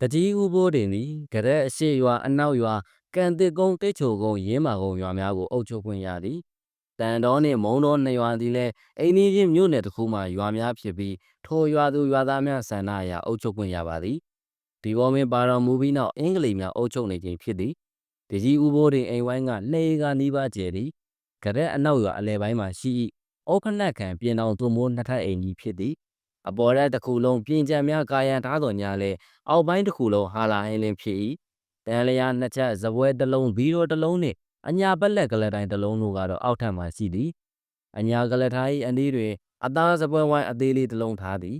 တကြီးဦးဘိုးတင်သည်ကရက်အရှိရွာအနောက်ရွာကံတစ်ကုန်းတိတ်ချိုကုန်းရင်းမာကုန်းရွာများကိုအုပ်ချုပ်ခွင့်ရသည်တန်တော်နှင့်မုံတော်နှစ်ရွာသည်လည်းအိမ်နီးချင်းမြို့နယ်တစ်ခုမှရွာများဖြစ်ပြီးထိုရွာသူရွာသားများဆန္ဒအရအုပ်ချုပ်ခွင့်ရပါသည်ဒီပေါ်တွင်ပါတော်မူပြီးနောက်အင်္ဂလိပ်များအုပ်ချုပ်နေခြင်းဖြစ်သည်တကြီးဦးဘိုးတင်အိမ်ဝိုင်းကလှေကနီးပါးကျယ်သည်ကရက်အနောက်ရွာအလဲပိုင်းမှာရှိ၏ဩခနက်ခံပြင်တော်သွမိုးနှစ်ထပ်အိမ်ကြီးဖြစ်သည် အပေါ်ရက်တစ်ခုလုံးပြင်ကြံများကာယံထားတော်ညာလဲအောက်ပိုင်းတစ်ခုလုံးဟာလာဟင်းလင်းဖြစ်၏တန်လျာနှစ်ချက်ဇပွဲတစ်လုံးဘီရိုတစ်လုံးနှင့်အညာပက်လက်ကလတိုင်းတစ်လုံးတို့ကတော့အောက်ထပ်မှာရှိသည်အညာကလထား၏အနည်းတွင်အသားစပွဲဝိုင်းအသေးလေးတစ်လုံးထားသည်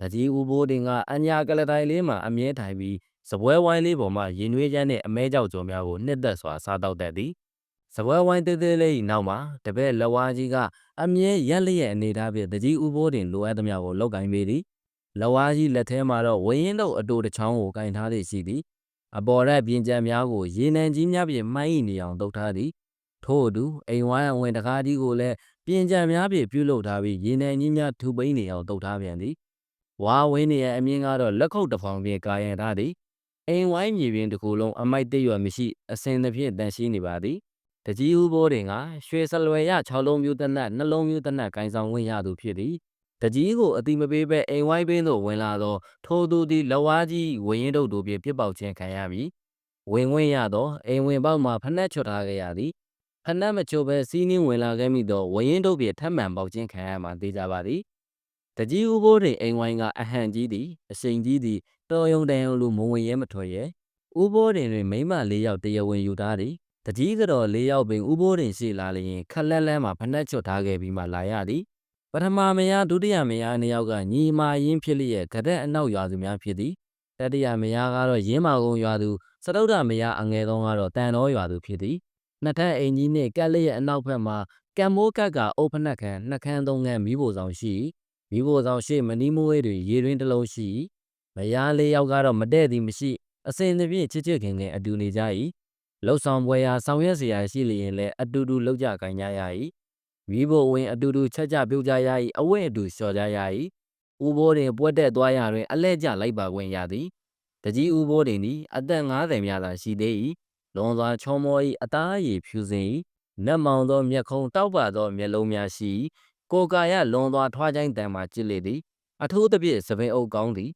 တကြီးဦးဘိုးတင်ကအညာကလတိုင်းလေးမှာအမြဲထိုင်ပြီးစပွဲဝိုင်းလေးပေါ်မှရင်နွေးချမ်းနှင့်အမဲကြောက်ကြော်များကိုနှစ်သက်စွာစားတောက်တတ်သည် စပွဲဝိုင်းသေးသေးလေး၏နောက်မှာတပည့်လက်ဝါးကြီးကအမြဲရက်လျက်အနေထားဖြင့်တကြီးဦးဘိုးတင်လိုအပ်သမျှကိုလောက်ကင်ပေသည်လက်ဝါးကြီးလက်ထဲမှာတော့ဝရင်တို့အတူတစ်ချောင်းကိုကင်ထားသည်ရှိသည်အပေါ်ရက်ပြင်ကြံများကိုရေနံကြီးများဖြင့်မှိုင်း၏နေအောင်တုပ်ထားသည်ထို့အတူအိမ်ဝိုင်းအဝင်တကားကြီးကိုလည်းပြင်ကြံများဖြင့်ပြုလုပ်ထားပြီးရေနံကြီးများထူပိန်းနေအောင်တုပ်ထားပြန်သည်ဝါဝင်းနေရဲ့အမြင့်ကတော့လက်ခုပ်တစ်ဖောင်ဖြင့်ကာယံထားသည်အိမ်ဝိုင်းမြေပြင်တစ်ခုလုံးအမိုက်တစ်ရွက်မရှိအစင်သဖြင့်တန်ရှင်းနေပါသည် တကြီးဦးဘိုးတင်ကရွှေစလွယ်ရ6လုံးမျိုးတနတ်နှလုံးမျိုးတနတ်ဂိုင်းဆောင်ဝင်ရသူဖြစ်သည်တကြီးကိုအတိမပေးဘဲအိမ်ဝိုင်းပင်းသို့ဝင်လာသောထိုသူသည်လဝါးကြီးဝရင်တုတ်တို့ဖြင့်ပြစ်ပေါက်ခြင်းခံရမည်ဝင်ဝင်ရသောအိမ်ဝင်ပေါက်မှဖနှက်ချွတ်ထားခဲ့ရသည်ဖနှက်မချို့ဘဲစီးနှင်းဝင်လာခဲ့မိသောဝရင်တုတ်ဖြင့်ထပ်မံပေါက်ခြင်းခံရမှသိကြပါသည်တကြီးဦးဘိုးတွင်အိမ်ဝိုင်းကအဟန်ကြီးသည်အရှိန်ကြီးသည်တော်ယုံတန်ယုံလိုမဝင်ရဲမထွက်ရဲဦးဘိုးတွင်တွင်မိမလေးယောက်တရားဝင်ယူထားသည် တကြီးကတော့လေးယောက်ပင်ဦးဘိုးတွင်ရှိလာလျင်ခက်လက်လန်းမှာဖနှက်ချွတ်ထားခဲ့ပြီးမှလာရသည်ပထမမယားဒုတိယမယားနှစ်ယောက်ကညီမာရင်းဖြစ်လျက်ကတဲ့အနောက်ရွာသူများဖြစ်သည်တတိယမယားကတော့ရင်းမာကုန်းရွာသူစတုဒ္ဓမယားအငယ်ဆုံးကတော့တန်တော်ရွာသူဖြစ်သည်နှစ်ထပ်အိမ်ကြီးနှင့်ကက်လျက်အနောက်ဘက်မှာကံမိုးကက်ကအိုးဖနှက်ခန့်နှက်ခမ်းသုံးခန်းမိဖို့ဆောင်ရှိမိဖို့ဆောင်ရှိမနီးမွေးတွင်ရေတွင်တစ်လုံးရှိမယားလေးယောက်ကတော့မတဲ့သည်မရှိအစဉ်သဖြင့်ချစ်ချစ်ခင်ခင်အတူနေကြ၏ လှုပ်ဆောင်ပွဲရာဆောင်ရွက်စရာရှိလျင်လည်းအတူတူလှုပ်ကြကိုင်းကြရ၏မိဖို့ဝင်အတူတူချက်ကြပြုတ်ကြရ၏အဝဲ့အတူလျှော်ကြရ၏ဥဘိုးတွင်ပွက်တက်သွားရာတွင်အလဲကျလိုက်ပါခွင့်ရသည်တကြီးဥဘိုးတွင်သည်အသက်90မြာသာရှိသေး၏လွန်စွာချောမော၏အသားအရည်ဖြူစင်၏နက်မောင်သောမျက်ခုံးတောက်ပါသောမျက်လုံးများရှိ၏ကိုယ်ကာယလွန်စွာထွားချိုင်းတံမှကြစ်လေသည်အထူးသဖြင့်သပင်အုပ်ကောင်းသည်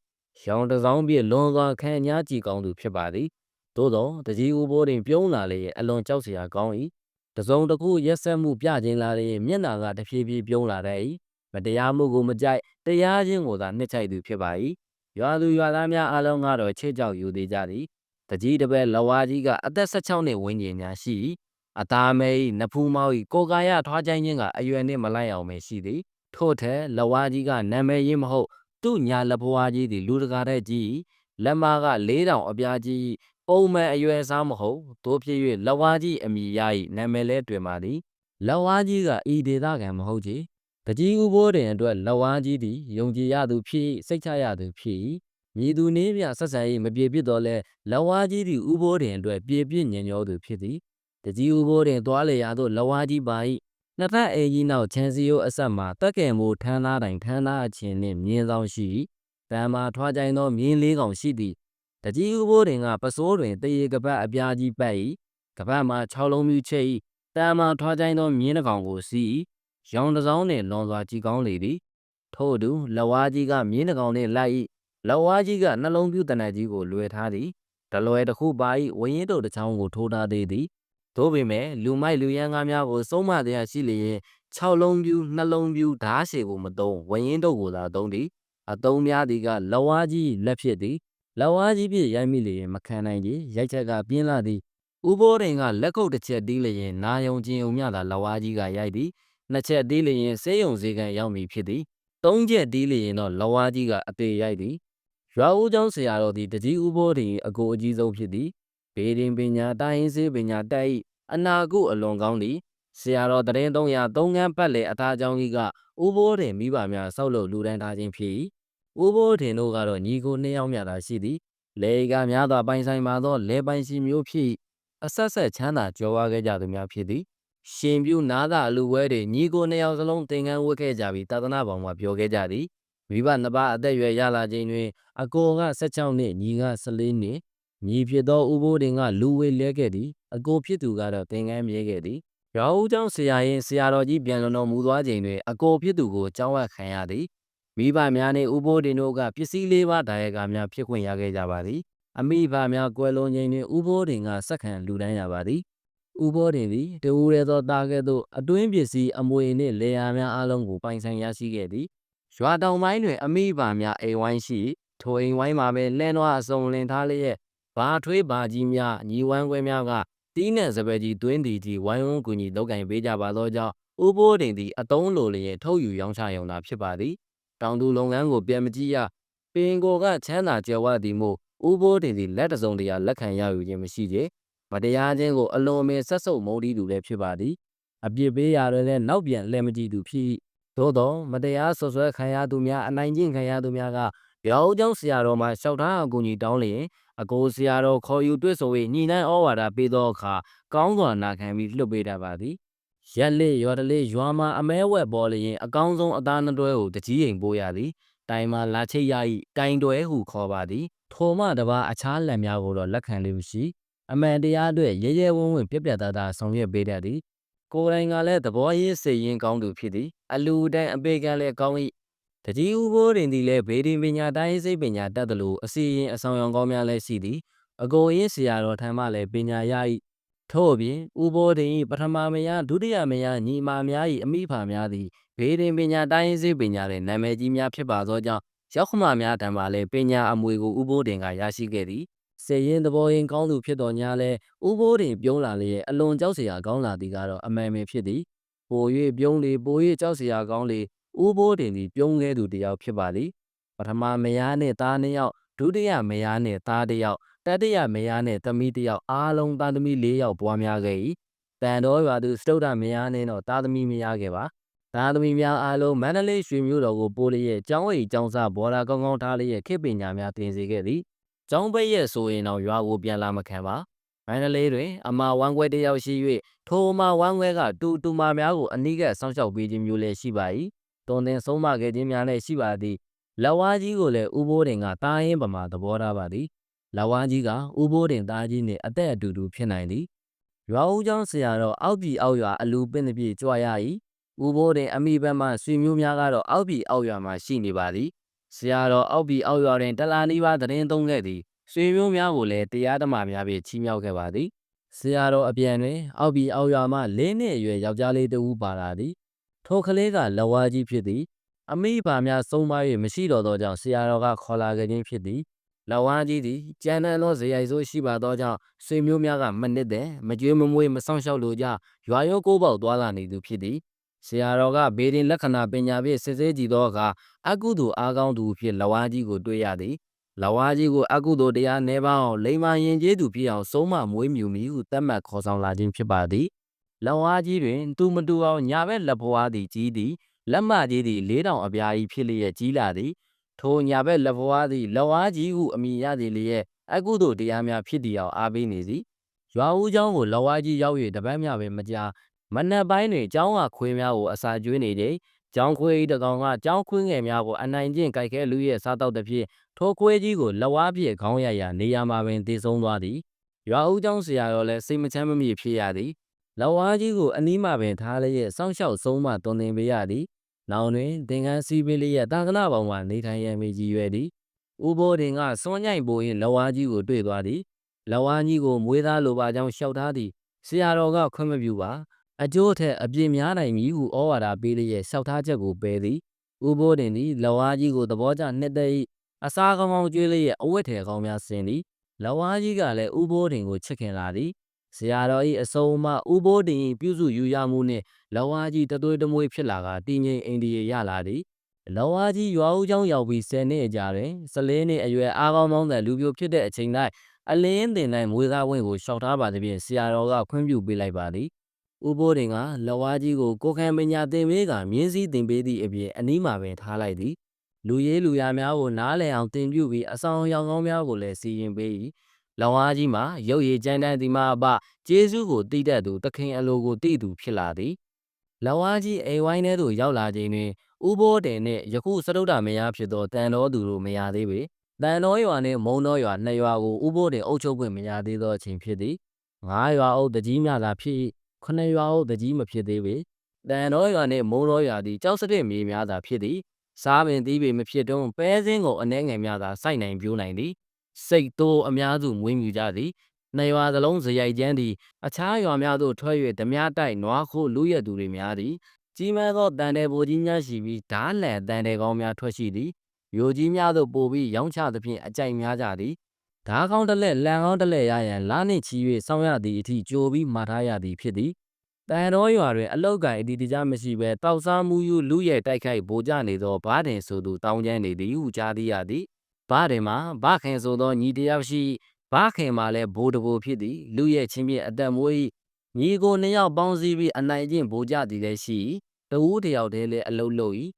ရောင်တစောင်းပြည့်လွန်စွာခံညားကြည်ကောင်းသူဖြစ်ပါသည် သို့သောတကြီးဦးဘိုးတွင်ပြုံးလာလေအလွန်ကြောက်စရာကောင်း၏တစုံတစ်ခုရက်ဆက်မှုပြခြင်းလာလေမျက်နာကတဖြည်းဖြည်းပြုံးလာတတ်၏မတရားမှုကိုမကြိုက်တရားခြင်းကိုသာနှစ်ချိုက်သူဖြစ်ပါ၏ရွာသူရွာသားများအလုံးကတော့ချစ်ကြောက်ယူသေးကြသည်တကြီးတပည့်လဝါကြီးကအသက်16နှစ်ဝန်းကျင်များရှိ၏အသားမဲ၏နဖူးမောက်၏ကိုကာယထွားချိုင်းခြင်းကအရွယ်နှင့်မလိုက်အောင်ပဲရှိသည်ထို့ထက်လဝါကြီးကနာမည်ရင်းမဟုတ်သူ့ညာလက်ဘွားကြီးသည်လူတကာတဲ့ကြီးလက်မက၄တောင်အပြားကြီး ပုံမှန်အရွယ်စားမဟုတ်တို့ဖြစ်၍လဝါကြီးအမိရ၏နာမည်လဲတွင်ပါသည်လဝါကြီးကဤဒေသခံမဟုတ်ချေတကြီးဦးဘိုးတင်အတွက်လဝါကြီးသည်ယုံကြည်ရသူဖြစ်စိတ်ချရသူဖြစ်၏မြည်သူနည်းပြဆက်ဆံ၏မပြေပြစ်တော့လဲလဝါကြီးသည်ဦးဘိုးတင်အတွက်ပြေပြစ်ညင်ညောသူဖြစ်သည်တကြီးဦးဘိုးတင်သွားလေရာသို့လဝါကြီးပါ၏နှစ်ထပ်အိမ်ကြီးနောက်ချန်စီယိုအဆက်မှာတက်ကယ်မိုးထမ်းသားတိုင်ထမ်းသားအချင်းနှင့်မြင်းဆောင်ရှိတမ်းမှာထွားကြိုင်သောမြင်းလေးကောင်ရှိသည် တကြီးဦးဘိုးတင်ကပစိုးတွင်တရေကပတ်အပြားကြီးပတ်၏ကပတ်မှာ6လုံးမြူချိတ်၏တမ်းမှာထွားကြိုင်သောမြင်းတစ်ကောင်ကိုစီး၏ရောင်တစောင်းနှင့်လွန်စွာကြည်ကောင်းလေသည်ထို့အတူလက်ဝါးကြီးကမြင်းတစ်ကောင်နှင့်လိုက်၏လက်ဝါးကြီးကနှလုံးပြူတနက်ကြီးကိုလွယ်ထားသည်တလွယ်တစ်ခုပါ၏ဝရင်တုတ်တစ်ချောင်းကိုထိုးထားသေးသည်သို့ပေမဲ့လူမိုက်လူရန်ကားများကိုစုံမတရားရှိလျင်6လုံးပြူနှလုံးပြူဓားရှည်ကိုမသုံးဝရင်တုတ်ကိုသာသုံးသည်အသုံးများသည်ကလဝါးကြီးလက်ဖြစ်သည် လဝါးကြီးဖြင့်ရိုက်မိလျင်မခံနိုင်ကြရိုက်ချက်ကပြင်းလာသည်ဥဘောရင်ကလက်ခုပ်တစ်ချက်တီးလျင်နာယုံကျင်ုံမြသာလဝါးကြီးကရိုက်သည်နှစ်ချက်တီးလျင်ဆေးရုံစည်းကန်ရောက်မည်ဖြစ်သည်သုံးချက်တီးလျင်တော့လဝါးကြီးကအသေးရိုက်သည်ရွာဦးကျောင်းဆရာတော်သည်တကြီးဥဘောတင်အကိုအကြီးဆုံးဖြစ်သည်ဘေးရင်ပညာတိုင်းရင်းစေးပညာတက်၏အနာကုအလွန်ကောင်းသည်ဆရာတော်တရင်300သုံးခန်းပတ်လေအသားကြောင်းကြီးကဥဘိုးတင်မိဘများဆောက်လုပ်လူတန်းထားခြင်းဖြစ်၏ ဥဘိုးတင်တို့ကတော့ညီကိုနှစ်ယောက်မြတ်သာရှိသည်လေကများသောပိုင်ဆိုင်ပါသောလေပိုင်ရှိမျိုးဖြစ်အဆက်ဆက်ချမ်းသာကြွယ်ဝခဲ့ကြသူများဖြစ်သည်ရှင်ပြုနာသာအလူဝဲတွေညီကိုနှစ်ယောက်စလုံးသင်္ကန်းဝတ်ခဲ့ကြပြီးသာသနာ့ဘောင်မှာပြောခဲ့ကြသည်မိဘနှစ်ပါးအသက်အရွယ်ရလာချိန်တွင်အကိုက16နှစ်ညီက14နှစ်ညီဖြစ်သောဦးဘိုးတင်ကလူဝေလဲခဲ့သည်အကိုဖြစ်သူကတော့သင်္ကန်းမြဲခဲ့သည်ရွာဦးကျောင်းဆရာရင်ဆရာတော်ကြီးပြန်လွန်တော်မူသွားချိန်တွင်အကိုဖြစ်သူကိုကျောင်းဝတ်ခံရသည် မိဘများနှင့်ဦးဘိုးတင်တို့ကပစ္စည်းလေးပါးဒါရိုက်ကာများဖြစ်ခွင့်ရခဲ့ကြပါသည်အမိဘများကွယ်လွန်ချိန်တွင်ဦးဘိုးတင်ကစက္ကန့်လူတန်းရပါသည်ဦးဘိုးတင်သည်တဦးရဲသောတာကဲ့သို့အတွင်းပစ္စည်းအမွေနှင့်လေယာများအလုံးကိုပိုင်ဆိုင်ရရှိခဲ့သည်ရွာတောင်ပိုင်းတွင်အမိဘများအိမ်ဝိုင်းရှိထိုအိမ်ဝိုင်းမှာပင်လှဲနွားအစုံလင်ထားလျက်ဘာထွေးဘာကြီးများညီဝမ်းခွဲများကတီးနှံစပယ်ကြီးတွင်းတီကြီးဝိုင်းဝန်းကူညီလုပ်ကင်ပေးကြပါသောကြောင့်ဦးဘိုးတင်သည်အတုံးလိုလျင်ထုတ်ယူရောင်းချရုံသာဖြစ်ပါသည် တောင်သူလုပ်ငန်းကိုပြန်မကြည့်ရပင်ကိုကချမ်းသာကြွယ်ဝသည်မို့ဦးဘိုးတင်သည်လက်တစုံတရာလက်ခံရယူခြင်းမရှိကြမတရားခြင်းကိုအလွန်အမင်းဆက်ဆုပ်မုန်းတီးသူလည်းဖြစ်ပါသည်အပြစ်ပေးရာတွင်လည်းနောက်ပြန်လှည့်မကြည့်သူဖြစ်၏သို့သောမတရားဆွဆွဲခံရသူများအနိုင်ကျင့်ခံရသူများကရောင်းကျောင်းဆရာတော်မှလျှောက်ထားအကူအညီတောင်းလျင်အကိုဆရာတော်ခေါ်ယူတွေ့ဆုံ၍ညီနိုင်ဩဝါဒပေးသောအခါကောင်းစွာနာခံပြီးလွှတ်ပေးတတ်ပါသည် ရက်လေးရွာတလေးရွာမှာအမဲဝက်ပေါ်လျင်အကောင်းဆုံးအသားနှတွဲကိုတကြီးအိမ်ပိုးရသည်တိုင်မှာလာချိတ်ရ၏တိုင်တွဲဟုခေါ်ပါသည်ထိုမှတပါအခြားလက်များကိုတော့လက်ခံလေးမရှိအမှန်တရားအတွက်ရဲရဲဝံ့ဝံ့ပြက်ပြက်သားသားဆောင်ရွက်ပေးတတ်သည်ကိုယ်တိုင်ကလည်းသဘောရင်းစိတ်ရင်းကောင်းသူဖြစ်သည်အလူတန်းအပေကံလည်းကောင်း၏တကြီးဦးဘိုးတွင်သည်လည်းဘေးဒီပညာတိုင်းစိတ်ပညာတတ်သလိုအစီရင်အဆောင်ရောင်ကောင်းများလည်းရှိသည်အကိုရင်းဆရာတော်ထံမှလည်းပညာရ၏ ထို့အပြင်ဥဘောဒင်၏ပထမမယားဒုတိယမယားညီမများ၏အမိဖာများသည်ဘေးဒင်ပညာတိုင်းရင်းစေးပညာတွင်နာမည်ကြီးများဖြစ်ပါသောကြောင့်ရောက်ခမများတံပါလဲပညာအမွေကိုဥဘောဒင်ကရရှိခဲ့သည်စေရင်သဘောရင်ကောင်းသူဖြစ်တော်ညာလဲဥဘောတွင်ပြုံးလာလျက်အလွန်ကြောက်စရာကောင်းလာသည်ကတော့အမှန်ပဲဖြစ်သည်ပို၍ပြုံးလေပို၍ကြောက်စရာကောင်းလေဥဘောတွင်သည်ပြုံးခဲ့သူတယောက်ဖြစ်ပါသည်ပထမမယားနှင့်သားနှစ်ယောက်ဒုတိယမယားနှင့်သားတစ်ယောက် တတိယမယားနှင့်သမီးတစ်ယောက်အားလုံးသားသမီး၄ယောက်ပွားများခဲ့၏တန်တော်ရွာသူစတုဒ္ဓမယားနှင့်တော့သားသမီးမယားခဲ့ပါသားသမီးများအားလုံးမန္တလေးရွှေမြို့တော်ကိုပို့လျက်ကျောင်းအိမ်ကျောင်းစားဘော်ဒါကောင်းကောင်းထားလျက်ခေပညာများသင်စေခဲ့သည်ကျောင်းပိတ်ရဲ့ဆိုရင်တော့ရွာကိုပြန်လာမခံပါမန္တလေးတွင်အမဝမ်းခွဲတစ်ယောက်ရှိ၍ထိုအမဝမ်းခွဲကတူတူမာများကိုအနိကဆောင်းလျှောက်ပေးခြင်းမျိုးလည်းရှိပါ၏တွန်တင်ဆုံးမခဲ့ခြင်းများလည်းရှိပါသည်လက်ဝါးကြီးကိုလည်းဥဘိုးတင်ကတားရင်ပမာသဘောထားပါသည် လက်ဝါးကြီးကဥဘိုးတင်သားကြီးနှင့်အသက်အတူတူဖြစ်နိုင်သည်ရွာဦးကျောင်းဆရာတော်အောက်ပြည်အောက်ရွာအလူပင့်တစ်ပြေကြွားရ၏ဥဘိုးတင်အမိဘက်မှဆွေမျိုးများကတော့အောက်ပြည်အောက်ရွာမှာရှိနေပါသည်ဆရာတော်အောက်ပြည်အောက်ရွာတွင်တလာနီးပါးသတင်းသုံးခဲ့သည်ဆွေမျိုးများကိုလည်းတရားဓမ္မများဖြင့်ချီးမြှောက်ခဲ့ပါသည်ဆရာတော်အပြန်တွင် အောက်ပြည်အောက်ရွာမှ၄နှစ်အရွယ်ယောက်ျားလေးတစ်ဦးပါလာသည်ထိုကလေးကလက်ဝါးကြီးဖြစ်သည် အမိဘာများဆုံးမ၍မရှိတော့သောကြောင့်ဆရာတော်ကခေါ်လာခဲ့ခြင်းဖြစ်သည် လက်ဝါးကြီးသည်ကြမ်းတမ်းသောဇေယိုက်ဆိုးရှိပါသောကြောင့်ဆွေမျိုးများကမနစ်တဲ့မကြွေးမမွေးမဆောင်ရှောက်လိုကြရွာရောကိုးပေါက်သွားလာနေသူဖြစ်သည်ဆရာတော်ကဘေဒင်လက္ခဏာပညာဖြင့်စစ်ဆေးကြည့်သောအခါအကုသိုလ်အားကောင်းသူဖြစ်လက်ဝါးကြီးကိုတွေ့ရသည်လဝါကြီးကိုအကုသိုလ်တရားနေပါအောင်လိမ္မာရင်ကျေးသူဖြစ်အောင်ဆုံးမမွေးမြူမည်ဟုသတ်မှတ်ခေါ်ဆောင်လာခြင်းဖြစ်ပါသည်လဝါကြီးတွင်သူမတူအောင်ညာဘက်လက်ဖွားသည်ကြီးသည်လက်မကြီးသည်လေးတောင်အပြားကြီးဖြစ်လျက်ကြီးလာသည် ထိုညာဘက်လက်ဖွားသည်လဝါကြီးဟုအမည်ရသည်လျက်အကုသိုလ်တရားများဖြစ်တည်အောင်အားပေးနေသည်ရွာဦးเจ้าကိုလဝါကြီးရောက်၍တပတ်မြပင်မကြာမနက်ပိုင်းတွင်เจ้าကခွေးများကိုအစာကျွေးနေသည်ကျောင်းခွေးတကောင်ကကျောင်းခွေးငယ်များကိုအနိုင်ကျင့်ကြိုက်ခဲလူရဲ့စားတော့တဲ့ဖြစ်ထိုခွေးကြီးကိုလက်ဝါးပြည့်ခေါင်းရရနေရာမှာပင်တည်ဆုံးသွားသည်ရွာဦးကျောင်းဆရာတော်လည်းစိတ်မချမ်းမမြေဖြစ်ရသည်လက်ဝါးကြီးကိုအနီးမှပင်ထားလျက်စောင့်ရှောက်ဆုံးမတွင်တင်ပေးရသည် နောင်တွင်သင်္ကန်းစီးပေးလျက်တာကနာပေါင်မှနေထိုင်ရန်မိကြီးရွယ်သည်ဥဘိုးတင်ကစွန့်ညိုင်ပိုရင်လက်ဝါးကြီးကိုတွေ့သွားသည်လက်ဝါးကြီးကိုမွေးသားလိုပါကြောင်းလျှောက်ထားသည်ဆရာတော်ကခွင့်မပြုပါအကျိုးထက်အပြစ်များနိုင်မည်ဟုဩဝါဒပေးလျက်လျှောက်ထားချက်ကိုပယ်သည်ဥဘိုးတင်သည်လက်ဝါးကြီးကိုသဘောကျနှစ်သက်၏အစာကောင်းကောင်းကျွေးလျက်အဝတ်ထည်ကောင်းများဆင်သည်လက်ဝါးကြီးကလည်းဥဘိုးတင်ကိုချစ်ခင်လာသည် ဆရာတော်၏အစုံအမဥဘိုးတင်၏ပြုစုယူရမှုနှင့်လက်ဝါးကြီးတသွေးတမွေးဖြစ်လာကတည်ငြိမ်အိန္ဒိယရလာသည်လက်ဝါးကြီးရွာဦးကျောင်းရောက်ပြီး10နှစ်အကြာတွင်14နှစ်အရွယ်အားကောင်းမောင်းတဲ့လူပြိုဖြစ်တဲ့အချိန်၌အလင်းတင်တိုင်းမွေးသားဝင်းကိုရှောက်ထားပါသဖြင့်ဆရာတော်ကခွင့်ပြုပေးလိုက်ပါသည်ဥဘိုးတင်ကလက်ဝါးကြီးကိုကိုခံပညာသင်ပေးကမြင်းစည်းတင်ပေးသည့်အပြင်အနီးမှာပင်ထားလိုက်သည်လူရေးလူရများကိုနားလည်အောင်တင်ပြပြီးအဆောင်ရောင်ကောင်းများကိုလည်းစီရင်ပေး၏ လောင်အားကြီးမှာရုပ်ရည်ကြမ်းတမ်းသည်မှာအပကျေးဇူးကိုတည်တတ်သူတခင်အလိုကိုတည်သူဖြစ်လာသည်လောင်အားကြီးအိမ်ဝိုင်းထဲသို့ရောက်လာချိန်တွင်ဥဘောတင်နှင့်ယခုစတုဒ္ဓမယားဖြစ်သောတန်တော်သူတို့မရသေးပေတန်တော်ရွာနှင့်မုံတော်ရွာနှစ်ရွာကိုဥဘောတင်အုပ်ချုပ်ခွင့်မရသေးသောအချိန်ဖြစ်သည်ငါးရွာအုပ်တကြီးများသာဖြစ်၏ခုနှစ်ရွာအုပ်တကြီးမဖြစ်သေးပေတန်တော်ရွာနှင့်မုံတော်ရွာသည်ကြောက်စတဲ့မြေများသာဖြစ်သည်စားပင်သီးပင်မဖြစ်တွန်းပဲစင်းကိုအနှဲငယ်များသာစိုက်နိုင်ပြိုးနိုင်သည် စိတ်တိုးအများစုမွေးမြူကြသည်နှစ်ရွာသလုံးဇရိုက်ကျန်းသည်အခြားရွာများသို့ထွက်၍ဓမြတိုက်နွားခိုးလူရက်သူတွေများသည်ကြီးမားသောတန်တယ်ပိုကြီးများရှိပြီးဓားလန်တန်တယ်ကောင်းများထွက်ရှိသည်ရိုကြီးများသို့ပို့ပြီးရောင်းချသဖြင့်အကြိုက်များကြသည်ဓားကောင်းတစ်လက်လန်ကောင်းတစ်လက်ရရန်လာနှင့်ချီ၍စောင်းရသည့်အထိကြိုပြီးမှာထားရသည်ဖြစ်သည်တန်တော်ရွာတွင်အလောက်ကန်အတီတကြမရှိဘဲတောက်စားမှုယူလူရဲ့တိုက်ခိုက်ဗိုလ်ကျနေသောဘားတင်ဆိုသူတောင်းကျမ်းနေသည်ဟုကြားသိရသည် ဘားတင်မှာဘားခင်ဆိုသောညီတယောက်ရှိဘားခင်မှာလည်းဘိုးတဘိုဖြစ်သည်လူရဲ့ချင်းပြအသက်မွေးညီကိုနှစ်ယောက်ပေါင်းစည်းပြီးအနိုင်ကျင့်ဗိုလ်ကျသည်လည်းရှိတဦးတယောက်တည်းလည်းအလုတ်လု၏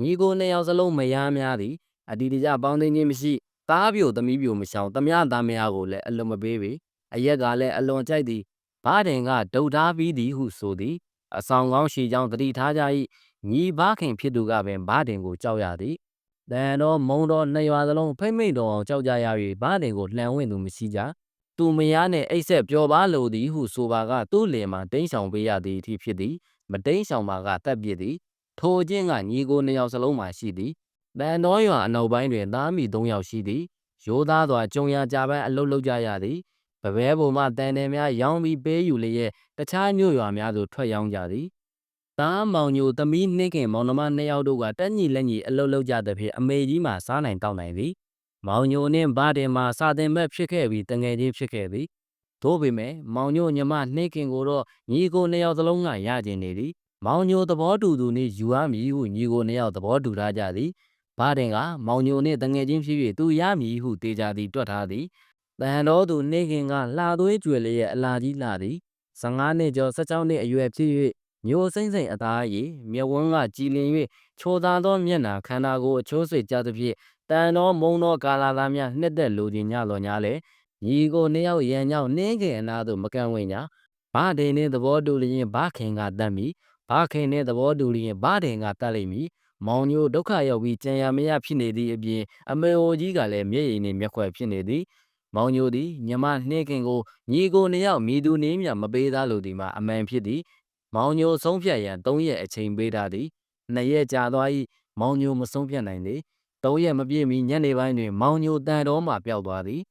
ညီကိုနှစ်ယောက်စလုံးမယားများသည်အတီတကြပေါင်းသိခြင်းမရှိသားပြိုသမီးပြိုမရှောင်သမ ्या သားမယားကိုလည်းအလွန်မပေးပေအရက်ကလည်းအလွန်ကြိုက်သည်ဘားတင်ကဒုတ်ထားပြီးသည်ဟုဆိုသည်အဆောင်ကောင်းရှိကြောင်းတတိထားကြ၏ညီဘာခင်ဖြစ်သူကပင်ဘားတင်ကိုကြောက်ရသည် တန်တော်မုံတော်နှစ်ရွာသလုံးဖိမ့်မိန်တော်အောင်ကြောက်ကြရ၍ဘားတင်ကိုလှန်ဝင့်သူမရှိကြသူမယားနှင့်အိတ်ဆက်ပျော်ပါလိုသည်ဟုဆိုပါကသူ့လင်မှာတင်းဆောင်ပေးရသည်အထိဖြစ်သည်မတင်းဆောင်ပါကတပ်ပြစ်သည်ထိုအချင်းကညီကိုနှစ်ယောက်စလုံးမှာရှိသည်တန်တော်ရွာအနောက်ပိုင်းတွင်သားမိသုံးယောက်ရှိသည်ရိုးသားစွာကြုံရကြပန်းအလုတ်လုတ်ကြရသည်ပပဲပုံမှတန်တယ်များရောင်းပြီးပေးယူလျက်တခြားမြို့ရွာများသို့ထွက်ရောင်းကြသည် သားမောင်ညိုသမီးနှင်းခင်မောင်နှမနှစ်ယောက်တို့ကတက်ညီလက်ညီအလုတ်လုတ်ကြသဖြင့်အမေကြီးမှစားနိုင်တောက်နိုင်သည်မောင်ညိုနှင့်ဘာတင်မှစာတင်ဘက်ဖြစ်ခဲ့ပြီးတငယ်ချင်းဖြစ်ခဲ့သည်သို့ပေမဲ့မောင်ညိုညီမနှင်းခင်ကိုတော့ညီကိုနှစ်ယောက်စလုံးကရကျင်နေသည်မောင်ညိုသဘောတူသူနှင့်ယူရမည်ဟုညီကိုနှစ်ယောက်သဘောတူထားကြသည်ဘာတင်ကမောင်ညိုနှင့်တငယ်ချင်းဖြစ်၍သူရမည်ဟုတေချာသည်တွက်ထားသည်တန်တော်သူနှင်းခင်ကလှသွေးကြွယ်လျက်အလာကြီးလှသည်15နှစ်ကျော်16နှစ်အရွယ်ဖြစ်၍ မျိုးစိမ့်စိမ့်အသားရည်မျက်ဝန်းကကြည်လင်၍ချိုသာသောမျက်နှာခန္ဓာကိုယ်အချိုးစိတ်ကြသဖြင့်တန်တော်မုံတော်ကာလာသားများနှစ်သက်လိုချင်ကြလောညာလေညီကိုနှစ်ယောက်ရန်ကြောင့်နှင်းခင်အနာသို့မကန့်ဝင့်ကြဘာဒိန်နှင့်သဘောတူလျင်ဘာခင်ကတတ်မိဘာခင်နှင့်သဘောတူလျင်ဘာဒိန်ကတတ်လိမ့်မည်မောင်ညိုဒုက္ခရောက်ပြီးကြံရမရဖြစ်နေသည့်အပြင်အမေအိုကြီးကလည်းမျက်ရည်နှင့်မျက်ခွက်ဖြစ်နေသည်မောင်ညိုသည်မြမနှင်းခင်ကိုညီကိုနှစ်ယောက်မိသူနေမြမပေးသားလိုသည်မှာအမှန်ဖြစ်သည် မောင်ညိုဆုံးဖြတ်ရန်၃ရက်အချိန်ပေးထားသည်နှစ်ရက်ကြာသွား၏မောင်ညိုမဆုံးဖြတ်နိုင်သေး၃ရက်မပြည့်မီညနေပိုင်းတွင် မောင်ညိုတန်တော်မှပျောက်သွားသည်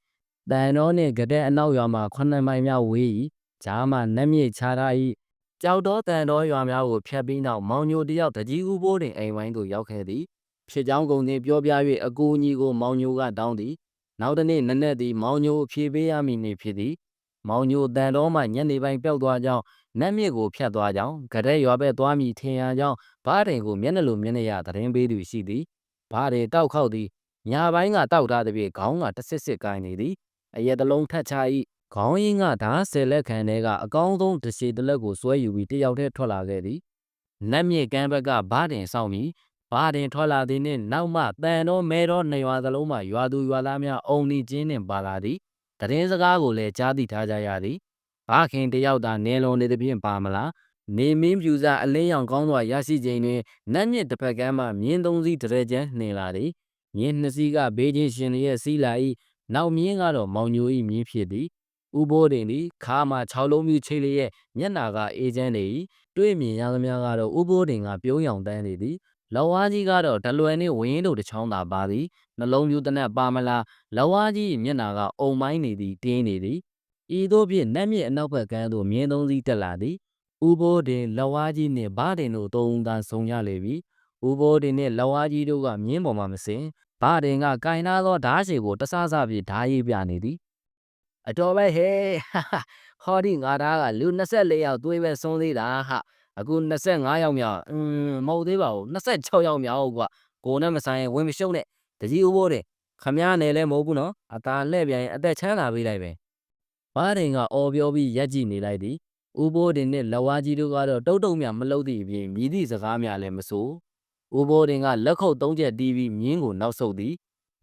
တန်တော်နှင့်ကြတဲ့အနောက်ရွာမှ9မိုင်များဝေး၏ဂျားမှနတ်မြေချထား၏ကြောက်တော်တန်တော်ရွာများကိုဖျက်ပြီးနောက်မောင်ညိုတယောက်တကြီးဦးဘိုးတွင်အိမ်ဝိုင်းသို့ရောက်ခဲ့သည်ဖြစ်ကြောင်းကုန်သည်ပြောပြ၍အကူအညီကိုမောင်ညိုကတောင်းသည်နောက်တစ်နေ့နနက်သည်မောင်ညိုဖြေပေးရမည်နေ့ဖြစ်သည်မောင်ညိုတန်တော်မှညနေပိုင်းပျောက်သွားကြောင်း နတ်မြစ်ကိုဖျက်သွားကြောင်းကြတဲ့ရွာဘက်သွားမည်ထင်ရကြောင်းဘားရင်ကိုမျက်နှလိုမျက်နှရသတင်းပေးသူရှိသည်ဘားရင်တောက်ခောက်သည်ညာပိုင်းကတောက်ထားသည်ဖြင့်ခေါင်းကတဆစ်စစ်ကိုင်းနေသည်အရက်တလုံးထတ်ချ၏ခေါင်းရင်းကဓာဆယ်လက်ခံထဲကအကောင်းဆုံးတရှိတလက်ကိုစွဲယူပြီးတယောက်တည်းထွက်လာခဲ့သည်နတ်မြစ်ကမ်းဘက်ကဘားတင်ဆောင်ပြီးဘာတင်ထွက်လာသည်နှင့်နောက်မှတန်တော်မဲတော်နှစ်ရွာသလုံးမှရွာသူရွာသားများအုံနီကျင်းနှင့်ပါလာသည်တရင်စကားကိုလည်းကြားသိထားကြရသည် ဘာခင်တယောက်သာနင်းလုံးနေသည်ဖြင့်ပါမလားနေမင်းပြူစာအလင်းရောင်ကောင်းစွာရရှိခြင်းတွင်နတ်မြစ်တစ်ဖက်ကမ်းမှမြင်းသုံးစီးတရဲကျန်းနှင်လာသည်မြင်းနှစ်စီးကဘေးချင်းရှင်လျက်စီးလာ၏နောက်မြင်းကတော့မောင်ညို၏မြင်းဖြစ်သည်ဥဘိုးတင်သည်ခါမှ၆လုံးမြူချိလျက်မျက်နာကအေးချမ်းနေ၏တွေ့မြင်ရသမျှကတော့ဥဘိုးတင်ကပြုံးရောင်တန်းနေသည်လောဝါးကြီးကတော့ဒလွယ်နှင့်ဝင်းတို့တစ်ချောင်းသာပါသည်နှလုံးပြူတနက်ပါမလားလောဝါးကြီးမျက်နာကအုံမိုင်းနေသည်တင်းနေသည် ဤသို့ဖြင့်နတ်မြစ်အနောက်ဘက်ကမ်းသို့မြင်းသုံးစီးတက်လာသည်ဥဘိုးတင်လောဝါးကြီးနှင့်ဘားတင်တို့သုံးသာဆုံရလေပြီဥဘိုးတင်နှင့်လောဝါးကြီးတို့ကမြင်းပေါ်မှမစင်ဘားတင်ကကင်နာသောဓားရှည်ကိုတဆဆဖြင့်ဓားရေးပြနေသည်အတော်ပဲဟဲ့ဟာဟာဟောဒီငါသားကလူ24ယောက်သွေးပဲဆုံးသေးတာဟာအခု25ယောက်မြောက်อืมမဟုတ်သေးပါဘူး26ယောက်မြောက်ကွာကိုနဲ့မဆိုင်ရင်ဝင်မရှုံးနဲ့တကြီးဦးဖို့တယ်ခမရနယ်လဲမဟုတ်ဘူးနော်အသာလှဲ့ပြန်ရင်အသက်ချမ်းသာပေးလိုက်ပဲ ဘားရင်ကအော်ပြောပြီးရက်ကြည့်နေလိုက်သည်ဦးဘိုးတင်နဲ့လဝါကြီးတို့ကတော့တုတ်တုံမြမလှုပ်သည့်အပြင်မြည်သည့်စကားများလည်းမဆိုဦးဘိုးတင်ကလက်ခုပ်သုံးချက်တီးပြီးမြင်းကိုနောက်ဆုတ်သည်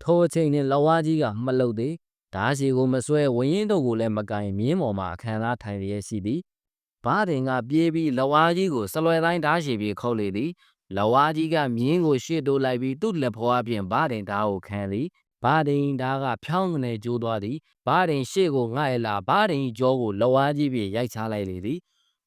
ထိုအချိန်နှင့်လဝါကြီးကမလှုပ်သေးဓာရှိကိုမဆွဲဝရင်တို့ကိုလည်းမကင်မြင်းပေါ်မှာအခမ်းသားထိုင်ရရှိသည်ဘားတင်ကပြေးပြီးလဝါကြီးကိုစလွယ်တိုင်းဓာရှိပြီးခုတ်လေသည်လဝါကြီးကမြင်းကိုရှေ့တိုးလိုက်ပြီးသူ့လက်ဖွားဖြင့်ဘာဒင်ဓာတ်ကိုခံသည် ဘာဒင်ဓာတ်ကဖြောင်းကနေကျိုးသွားသည်ဘာဒင်ရှေ့ကိုငှားရလာဘာဒင်ကြောကိုလဝါကြီးဖြင့်ရိုက်ချလိုက်လေသည်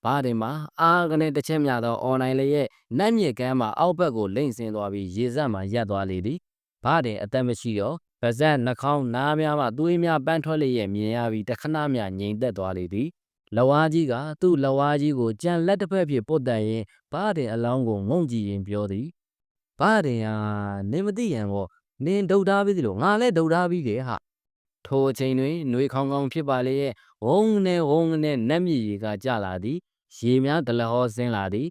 ဘာဒင်မှာအာကနေတစ်ချက်မြသောအွန်လိုင်းလေးရဲ့နတ်မြစ်ကမ်းမှာအောက်ဘက်ကိုလိမ့်ဆင်းသွားပြီးရေစက်မှာရပ်သွားလေသည်ဘာဒင်အသက်မရှိတော့ပါဇက်နှာခေါင်းနားများမှသွေးများပန်းထွက်လျက်မြင်ရပြီးတခဏမျှငြိမ်သက်သွားလေသည်လဝါကြီးကသူ့လဝါကြီးကိုကြံလက်တစ်ဖက်ဖြင့်ပုတ်တန်ရင်းဘာဒင်အလောင်းကိုငုံကြည့်ရင်ပြောသည်ဘာဒင်ဟာနင်မသိရန်ပေါ့ နင်ဒုတ်ထားပြီးသလိုငါလည်းဒုတ်ထားပြီးတယ်ဟာထိုအချိန်တွင်နှွေခေါင်းခေါင်းဖြစ်ပါလေရဲ့ဝုန်းနဲ့ဝုန်းနဲ့နတ်မြည်ရေကကြလာသည်ရေများဒလဟောဆင်းလာသည်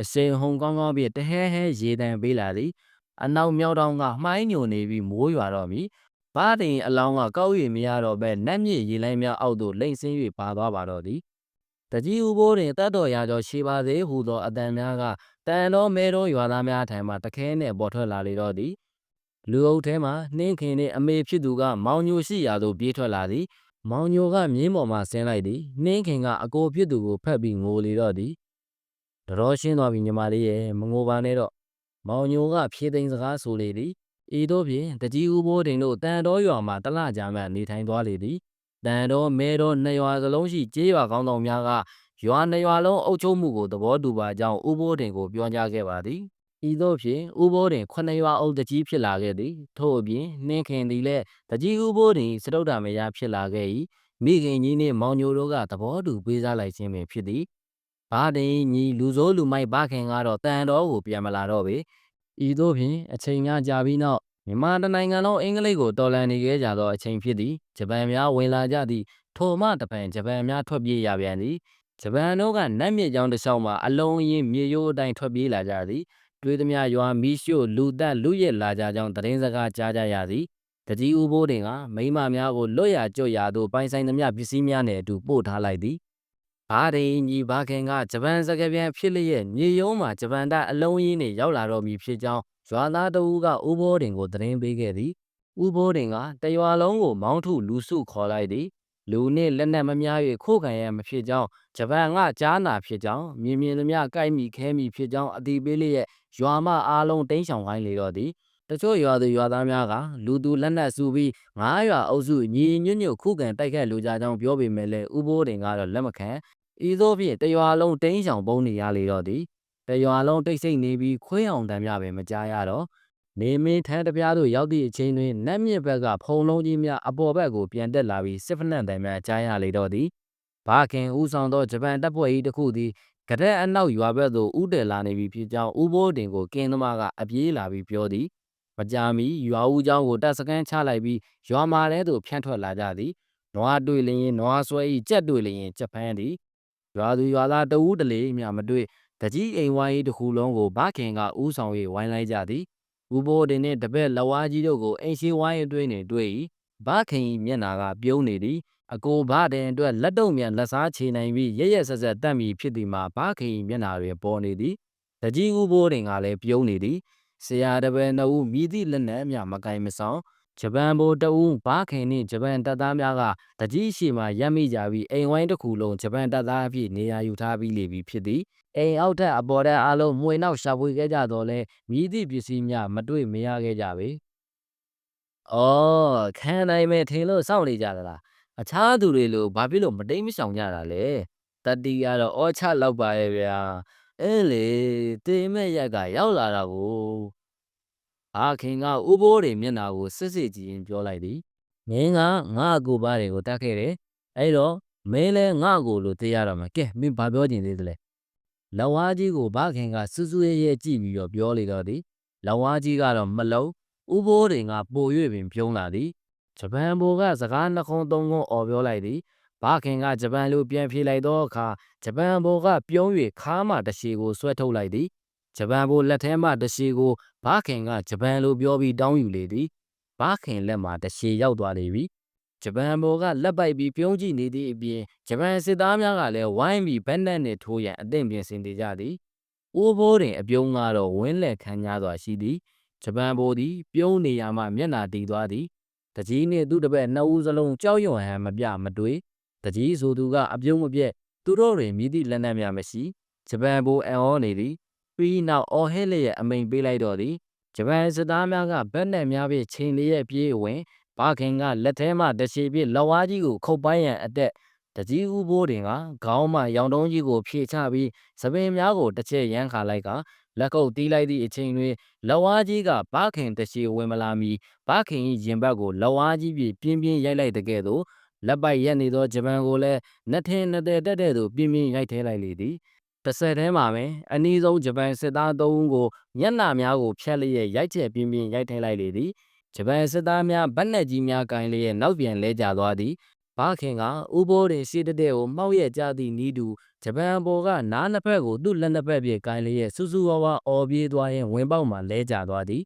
အစိမ်ဟုန်ကောင်းကောင်းဖြင့်တဟဲဟဲရေတံပေးလာသည်အနောက်မြောက်တောင်ကမှိုင်းညိုနေပြီးမိုးရွာတော့မည်ဘာဒင်အလောင်းကကောက်၍မရတော့ပဲနတ်မြစ်ရေလိုင်းများအောက်သို့လိမ့်ဆင်း၍ပါသွားပါတော့သည်တကြီးဦးဘိုးတွင်တတ်တော်ရာကျော်ရှိပါစေဟုသောအတန်များကတန်တော်မဲတော်ရွာသားများထံမှတခဲနှင့်ပေါ်ထွက်လာလေတော့သည် လူအုပ်ထဲမှနှင်းခင်နှင့်အမေဖြစ်သူက မောင်ညိုရှိရာသို့ပြေးထွက်လာသည်မောင်ညိုကမြင်းပေါ်မှဆင်းလိုက်သည်နှင်းခင်ကအကိုဖြစ်သူကိုဖက်ပြီးငိုလေတော့သည်တော်ရှင်းသွားပြီညီမလေးရဲ့မငိုပါနဲ့တော့မောင်ညိုကဖြေသိမ်းစကားဆိုလေသည်ဤတို့ဖြင့်တကြီးဦးဘိုးတင်တို့တန်တော်ရွာမှတလကြာမှနေထိုင်သွားလေသည်တန်တော်မဲတော်နှစ်ရွာစလုံးရှိကျေးရွာကောင်းဆောင်များကရွာနှစ်ရွာလုံးအုပ်ချုပ်မှုကိုသဘောတူပါကြောင်းဦးဘိုးတင်ကိုပြောကြားခဲ့ပါသည် ဤသို့ဖြင့်ဦးဘိုးတင်ခုနှစ်ရွာအုပ်တကြီးဖြစ်လာခဲ့သည်ထို့အပြင်နှင်းခင်သည်လည်းတကြီးဦးဘိုးတင်စတုတ္တမယားဖြစ်လာခဲ့၏မိခင်ကြီးနှင့်မောင်ညိုတို့ကသဘောတူပေးစားလိုက်ခြင်းပင်ဖြစ်သည်ဘာတင်ညီလူစိုးလူမိုက်ဘခင်ကတော့တန်တော်ကိုပြန်မလာတော့ပေဤသို့ဖြင့်အချိန်ကကြာပြီးနောက်မြန်မာတနိုင်ငံလုံးအင်္ဂလိပ်ကိုတော်လှန်နေခဲ့ကြသောအချိန်ဖြစ်သည်ဂျပန်များဝင်လာကြသည့်ထိုမှတပံဂျပန်များထွက်ပြေးရပြန်သည်ဂျပန်တို့ကနတ်မြစ်ကြောင်းတစ်လျှောက်မှာအလုံးအင်းမြေရိုးအတိုင်းထွက်ပြေးလာကြသည် တွေးသမျှရွာမီးရှို့လူတက်လူရက်လာကြကြောင်းသတင်းစကားကြားကြရသည်တကြီးဦးဘိုးတင်ကမိမများကိုလွတ်ရကြွရသို့ပိုင်ဆိုင်သမျှပစ္စည်းများနှင့်အတူပို့ထားလိုက်သည်ဘာဒိန်ညီဘာခင်ကဂျပန်စကားပြန်ဖြစ်လျက်မြေယုံမှာဂျပန်တပ်အလုံးရင်းနှင့်ရောက်လာတော့မည်ဖြစ်ကြောင်းရွာသားတဦးကဦးဘိုးတင်ကိုသတင်းပေးခဲ့သည်ဦးဘိုးတင်ကတရွာလုံးကိုမောင်းထုလူစုခေါ်လိုက်သည် လူနှင့်လက်နက်မများ၍ခိုးခံရမဖြစ်ကြောင်းဂျပန်ကကြားနာဖြစ်ကြောင်းမြင်မြင်သမျှကြိုက်မိခဲမိဖြစ်ကြောင်းအတိပေးလျက်ရွာမအားလုံးတင်းဆောင်ခိုင်းလေတော့သည်တချို့ရွာသူရွာသားများကလူသူလက်နက်စုပြီးငားရွာအုပ်စုညီညွတ်ညွတ်ခုခံတိုက်ခတ်လူကြကြောင်းပြောပေမဲ့လည်းဥဘိုးတင်ကတော့လက်မခံဤသို့ဖြင့်တရွာလုံးတင်းဆောင်ပုံနေရလေတော့သည်တရွာလုံးတိတ်ဆိတ်နေပြီးခွေးအောင်တမ်းများပဲမကြားရတော့ နေမင်းထန်းတပြားတို့ရောက်သည့်အချိန်တွင်နတ်မြစ်ဘက်ကဖုံလုံးကြီးများအပေါ်ဘက်ကိုပြန်တက်လာပြီးစစ်ဖနံတိုင်များကြားရလေတော့သည်ဘာခင်ဦးဆောင်သောဂျပန်တပ်ဖွဲ့ကြီးတစ်ခုသည်ကတဲ့အနောက်ရွာဘက်သို့ဥတည်လာနေပြီဖြစ်ကြောင်းဦးဘိုးတင်ကိုကင်းသမားကအပြေးလာပြီးပြောသည်မကြာမီရွာဦးကျောင်းကိုတပ်စခန်းချလိုက်ပြီးရွာမာထဲသို့ဖြန့်ထွက်လာကြသည်နွားတွေ့လျင်နွားဆွဲဤကြက်တွေ့လျင်ကြက်ဖန်းသည်ရွာသူရွာသားတဦးတလေများမတွေ့တကြီးအိမ်ဝိုင်းဤတစ်ခုလုံးကိုဘခင်ကဦးဆောင်၍ဝိုင်းလိုက်ကြသည် ဥဘိုးတင်နှင့်တပည့်လဝါကြီးတို့ကိုအိမ်ရှိဝိုင်းအတွင်းတွင်တွေ့၏ဘခင်၏မျက်နာကပြုံးနေသည်အကိုဘတဲ့အတွက်လက်တုံမြန်လက်စားချေနိုင်ပြီးရရက်ဆက်ဆက်တတ်မိဖြစ်သည်မှာဘခင်မျက်နာတွင်ပေါ်နေသည်တကြီးဦးဘိုးတင်ကလည်းပြုံးနေသည်ဆရာတပည့်နှုတ်မြည်သည့်လက်နက်များမကင်မဆောင်ဂျပန်ဘိုတအူးဘာခင်နှင့်ဂျပန်တပ်သားများကတကြီးရှိမှရပ်မိကြပြီးအိမ်ဝိုင်းတစ်ခုလုံးဂျပန်တပ်သားအဖြစ်နေရာယူထားပြီးလေပြီဖြစ်သည် အိမ်အောက်ထက်အပေါ်ထက်အလုံးမှွေနောက်ရှာဖွေခဲ့ကြတော့လဲမြည်သည့်ပစ္စည်းများမတွေ့မရခဲ့ကြပေ။အော်ခံနိုင်မယ်ထင်လို့စောင့်နေကြသလား။အခြားသူတွေလိုဘာဖြစ်လို့မတိမ်မရှောင်ကြတာလဲ။တတိကတော့အောချလောက်ပါရဲ့ဗျာ။အဲလေတင်မဲ့ရက်ကရောက်လာတာကိုအာခင်ကဥဘိုးတွေမျက်နာကိုစစ်စစ်ကြည့်ရင်ပြောလိုက်သည်။မင်းကငါ့အကိုပါတွေကိုတတ်ခဲ့တယ်။အဲ့တော့မင်းလဲငါ့ကိုလိုသိရတော့မှာ။ကဲမင်းဘာပြောချင်သေးသလဲ။ လဝါကြီးကိုဘခင်ကစူးစူးရဲရဲကြည့်ပြီးတော့ပြောလေတော့သည်။လဝါကြီးကတော့မလုံးဥဘိုးတွေကပို၍ပင်ပြုံးလာသည်ဂျပန်ဘိုကစကားနှခုံးသုံးခုံးអော်ပြောလိုက်သည်ဘာခင်ကဂျပန်လိုပြန်ဖြေလိုက်သောအခါဂျပန်ဘိုကပြုံး၍ခါးမှတရှည်ကိုဆွဲထုတ်လိုက်သည်ဂျပန်ဘိုလက်ထဲမှတရှည်ကိုဘာခင်ကဂျပန်လိုပြောပြီးတောင်းယူလေသည်ဘာခင်လက်မှတရှည်ရောက်သွားလေပြီ ဂျပန်ဘော်ကလက်ပိုက်ပြီးပြုံးကြည့်နေသည့်အပြင်ဂျပန်စစ်သားများကလည်းဝိုင်းပြီးဘက်နက်နှင့်ထိုးရန်အသင့်ပြင်ဆင်နေကြသည်။အိုးဘိုးတွင်အပြုံးကတော့ဝင်းလက်ခံများစွာရှိသည်ဂျပန်ဘိုးသည်ပြုံးနေရမှမျက်နာတည်သွားသည်တကြီးနှင့်သူ့တပည့်နှစ်ဦးစလုံးကြောက်ရွံ့ဟန်မပြမတွေးတကြီးဆိုသူကအပြုံးမပြက်သူတို့တွင်မြည်သည့်လက်နက်များမရှိဂျပန်ဘိုးအံ့ဩနေသည်ပြီးနောက်အော်ဟစ်လျက်အမိန်ပေးလိုက်တော့သည်ဂျပန်စစ်သားများကဗက်နက်များဖြင့်ချိန်လျက်ပြေးဝင် ဘာခင်ကလက်ထဲမှတချီဖြင့်လက်ဝါးကြီးကိုခုတ်ပိုင်းရန်အတက်တကြီးဦးဘိုးတင်ကခေါင်းမှရောင်တုံးကြီးကိုဖြေချပြီးသပင်များကိုတစ်ချက်ရမ်းခါလိုက်ကလက်ကုပ်တီးလိုက်သည့်အချိန်တွင်လက်ဝါးကြီးကဘာခင်တချီဝင်မလာမီဘာခင်၏ရင်ဘတ်ကိုလက်ဝါးကြီးဖြင့်ပြင်းပြင်းရိုက်လိုက်တဲ့ကဲ့သို့လက်ပိုက်ရက်နေသောဂျပန်ကိုလည်းနှစ်ထင်းနှစ်သက်တက်တဲ့သို့ပြင်းပြင်းရိုက်ထဲလိုက်လေသည်တစ်ဆက်တည်းမှာပင်အနည်းဆုံးဂျပန်စစ်သား၃ဦးကိုမျက်နှာများကိုဖျက်လျက်ရိုက်ချက်ပြင်းပြင်းရိုက်ထဲလိုက်လေသည် ဂျပန်စစ်သားများဗတ်နက်ကြီးများကင်လျက်နောက်ပြန်လဲကျသွားသည်ဘာခင်ကဥဘိုးတွင်ရှေ့တတဲ့ကိုမှောက်ရက်ကြသည့်နီးတူဂျပန်ဘော်ကနားနှစ်ဖက်ကိုသူ့လက်နှစ်ဖက်ဖြင့်ကင်လျက်စူးစူးဝါးဝါအော်ပြေးသွားရင်းဝင်ပေါက်မှလဲကျသွားသည်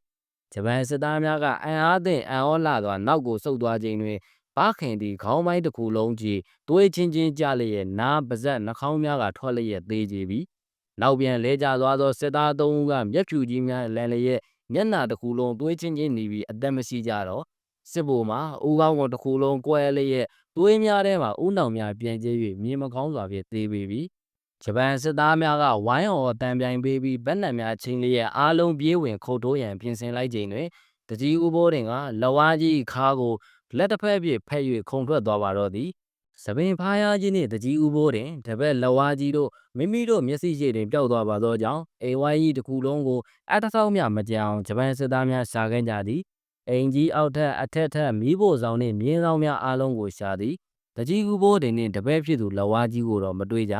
ဂျပန်စစ်သားများကအံ့အားသင့်အံ့ဩလာစွာနောက်ကိုဆုတ်သွားခြင်းတွင်ဘာခင်သည်ခေါင်းပိုင်းတစ်ခုလုံးကြည့်သွေးချင်းချင်းကြလျက်နားပါဇက်နှာခေါင်းများကထွက်လျက်သေးကြပြီနောက်ပြန်လဲကျသွားသောစစ်သားသုံးဦးကမျက်ဖြူကြီးများလန်လျက် မျက်နှာတစ်ခုလုံးသွေးချင်းချင်းနေပြီးအသက်မရှိကြတော့စစ်ဘိုမှာဦးကောင်းကိုတစ်ခုလုံးကွဲလျက်သွေးများထဲမှာဦးနှောင်များပြန်ကျဲ၍မြေမကောင်းစွာဖြင့်သေးပေပြီဂျပန်စစ်သားများကဝိုင်းအော်တန်ပြိုင်ပေးပြီးဗက်နက်များချင်းလျက်အားလုံးပြေးဝင်ခုတ်ထိုးရန်ပြင်ဆင်လိုက်ချိန်တွင်တကြီးဦးဘိုးတင်ကလဝါကြီးခါကိုလက်တစ်ဖက်ဖြင့်ဖက်၍ခုံထွက်သွားပါတော့သည် သပင်ဖားရကြီးနှင့်တကြီးဦးဘိုးတင်တပည့်လဝါကြီးတို့မိမိတို့မျက်စိရှိတွင်ပျောက်သွားပါသောကြောင့်အိမ်ဝိုင်းကြီးတစ်ခုလုံးကိုအတထောက်မြမကြအောင်ဂျပန်စစ်သားများရှာခဲ့ကြသည်အိမ်ကြီးအောက်ထက်အထက်ထက်မိဖို့ဆောင်နှင့်မြင်းဆောင်များအားလုံးကိုရှာသည်တကြီးဦးဘိုးတင်နှင့်တပည့်ဖြစ်သူလဝါကြီးကိုတော့မတွေ့ကြ